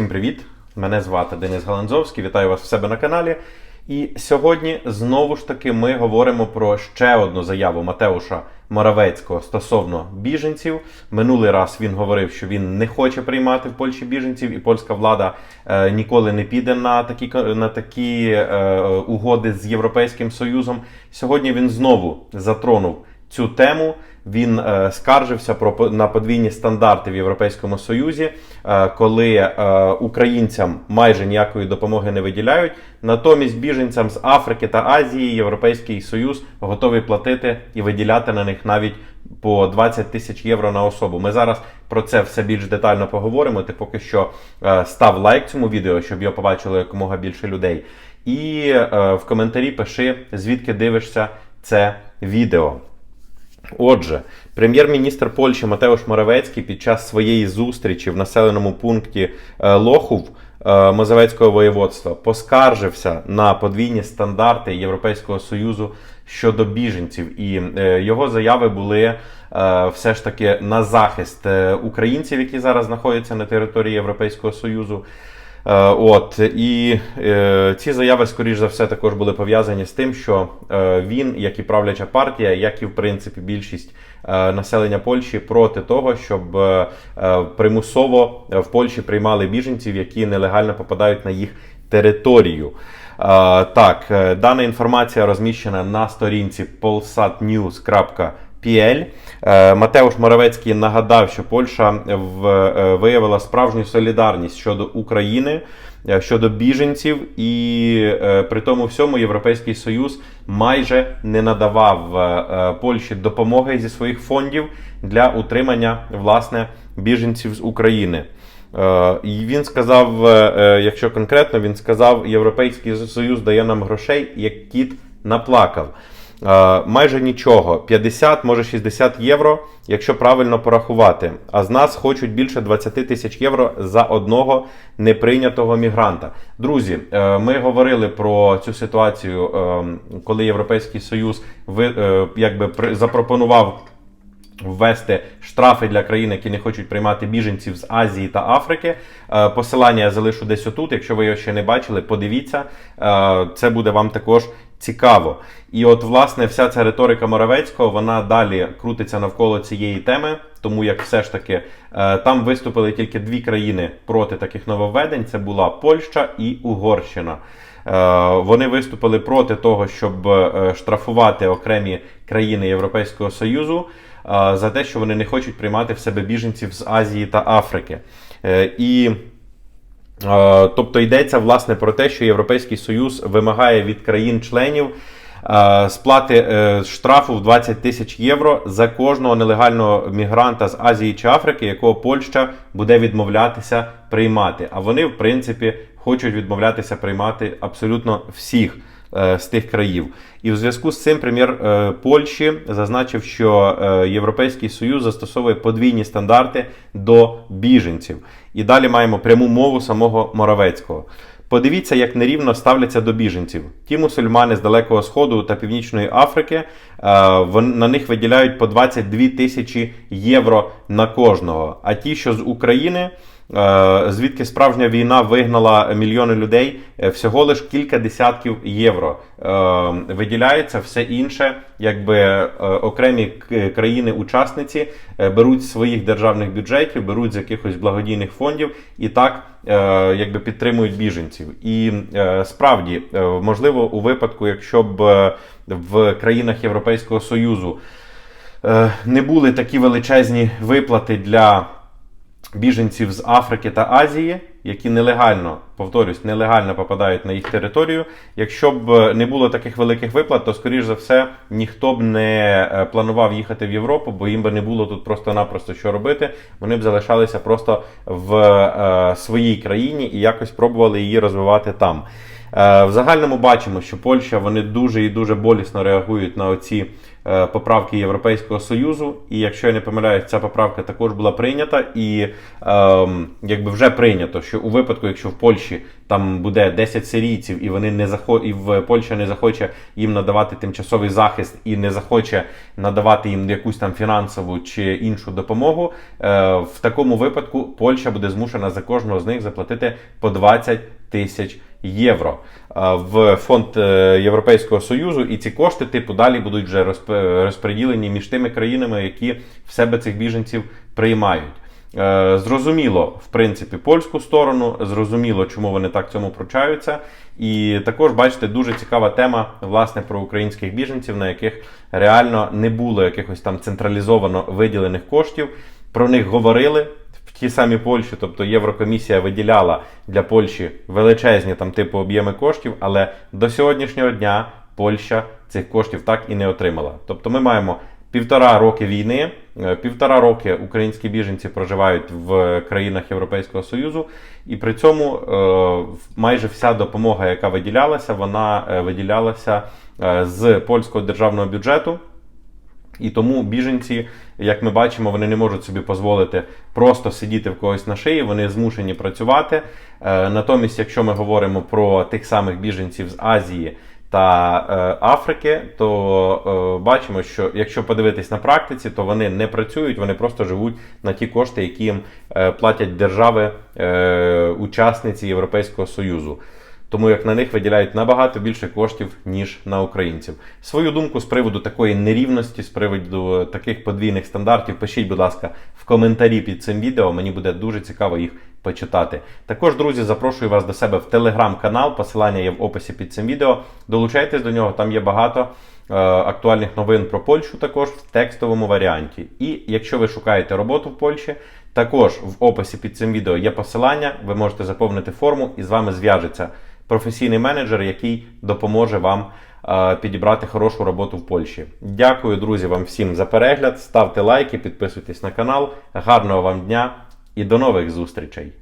Всім привіт! Мене звати Денис Галанзовський. Вітаю вас в себе на каналі. І сьогодні знову ж таки ми говоримо про ще одну заяву Матеуша Моравецького стосовно біженців. Минулий раз він говорив, що він не хоче приймати в Польщі біженців, і польська влада е, ніколи не піде на такі на такі е, угоди з Європейським Союзом. Сьогодні він знову затронув цю тему. Він е, скаржився про на подвійні стандарти в Європейському Союзі, е, коли е, українцям майже ніякої допомоги не виділяють. Натомість біженцям з Африки та Азії Європейський Союз готовий платити і виділяти на них навіть по 20 тисяч євро на особу. Ми зараз про це все більш детально поговоримо. Ти поки що став лайк цьому відео, щоб його побачило якомога більше людей. І в коментарі пиши, звідки дивишся це відео. Отже, прем'єр-міністр Польщі Матеуш Моравецький під час своєї зустрічі в населеному пункті е, Лохув е, Мозовецького воєводства поскаржився на подвійні стандарти Європейського Союзу щодо біженців, і е, його заяви були все ж таки на захист українців, які зараз знаходяться на території Європейського Союзу. Е, От і е, ці заяви, скоріш за все, також були пов'язані з тим, що е, він, як і правляча партія, як і в принципі більшість е, населення Польщі, проти того, щоб е, е, примусово в Польщі приймали біженців, які нелегально попадають на їх територію. Е, Так, е, дана інформація розміщена на сторінці polsatnews.pl. Е, Матеуш Моравецький нагадав, що Польща е, виявила справжню солідарність щодо України, е, щодо біженців, і при тому всьому Європейський Союз майже не надавав Польщі допомоги зі своїх фондів для утримання власне біженців з України. І він сказав, якщо конкретно, він сказав, Європейський Союз дає нам грошей, як кіт наплакав. Е, Майже нічого, 50, може 60 євро, якщо правильно порахувати. А з нас хочуть більше 20 тисяч євро за одного неприйнятого мігранта. Друзі, е, ми говорили про цю ситуацію, е, коли Європейський Союз е, якби запропонував ввести штрафи для країн, які не хочуть приймати біженців з Азії та Африки. Посилання я залишу десь отут. Якщо ви його ще не бачили, подивіться. Це буде вам також цікаво. І от, власне, вся ця риторика Моравецького вона далі крутиться навколо цієї теми, тому як все ж таки е, там виступили тільки дві країни проти таких нововведень: це була Польща і Угорщина. Е, Вони виступили проти того, щоб е, штрафувати окремі країни Європейського Союзу за те, що вони не хочуть приймати в себе біженців з Азії та Африки. І Тобто йдеться власне про те, що Європейський Союз вимагає від країн-членів е, сплати е, штрафу в 20 тисяч євро за кожного нелегального мігранта з Азії чи Африки, якого Польща буде відмовлятися приймати. А вони, в принципі, хочуть відмовлятися приймати абсолютно всіх е, з тих країв. І в зв'язку з цим прем'єр е, Польщі зазначив, що е, Європейський Союз застосовує подвійні стандарти до біженців. І далі маємо пряму мову самого Моравецького. Подивіться, як нерівно ставляться до біженців. Ті мусульмани з Далекого Сходу та Північної Африки е, на них виділяють по 22 тисячі євро на кожного. А ті, що з України, е, звідки справжня війна вигнала мільйони людей, е, всього лиш кілька десятків євро виділяється. Все інше, якби окремі країни-учасниці беруть з своїх державних бюджетів, беруть з якихось благодійних фондів і так якби підтримують біженців. І е, справді, е, можливо, у випадку, якщо б е, в країнах Європейського Союзу е, не були такі величезні виплати для біженців з Африки та Азії, які нелегально, повторюсь, нелегально попадають на їх територію. Якщо б не було таких великих виплат, то скоріш за все ніхто б не е, планував їхати в Європу, бо їм би не було тут просто-напросто що робити. Вони б залишалися просто в е, своїй країні і якось пробували її розвивати там. Е, В загальному бачимо, що Польща вони дуже і дуже болісно реагують на оці е, поправки Європейського Союзу. І якщо я не помиляюсь, ця поправка також була прийнята. І ем, якби вже прийнято, що у випадку, якщо в Польщі там буде 10 сирійців, і вони не захо... і в Польща не захоче їм надавати тимчасовий захист і не захоче надавати їм якусь там фінансову чи іншу допомогу, е, в такому випадку Польща буде змушена за кожного з них заплатити по 20 тисяч євро в фонд е, Європейського Союзу, і ці кошти, типу, далі будуть вже розп- розподілені між тими країнами, які в себе цих біженців приймають. Е, Зрозуміло, в принципі, польську сторону, зрозуміло, чому вони так цьому пручаються. І також бачите, дуже цікава тема власне про українських біженців, на яких реально не було якихось там централізовано виділених коштів. Про них говорили в тій самій Польщі, тобто Єврокомісія виділяла для Польщі величезні там типу об'єми коштів, але до сьогоднішнього дня Польща цих коштів так і не отримала. Тобто ми маємо півтора роки війни, е, півтора роки українські біженці проживають в країнах Європейського Союзу, і при цьому е, майже вся допомога, яка виділялася, вона е, виділялася е, з польського державного бюджету. І тому біженці, як ми бачимо, вони не можуть собі дозволити просто сидіти в когось на шиї, вони змушені працювати. Е, Натомість, якщо ми говоримо про тих самих біженців з Азії та е, Африки, то е, бачимо, що якщо подивитись на практиці, то вони не працюють, вони просто живуть на ті кошти, які їм платять держави е, учасниці Європейського Союзу тому як на них виділяють набагато більше коштів, ніж на українців. Свою думку з приводу такої нерівності, з приводу таких подвійних стандартів, пишіть, будь ласка, в коментарі під цим відео. Мені буде дуже цікаво їх почитати. Також, друзі, запрошую вас до себе в телеграм-канал. Посилання є в описі під цим відео. Долучайтесь до нього, там є багато. е, Актуальних новин про Польщу також в текстовому варіанті. І якщо ви шукаєте роботу в Польщі, також в описі під цим відео є посилання. Ви можете заповнити форму і з вами зв'яжеться професійний менеджер, який допоможе вам е, підібрати хорошу роботу в Польщі. Дякую, друзі, вам всім за перегляд. Ставте лайки, підписуйтесь на канал. Гарного вам дня і до нових зустрічей!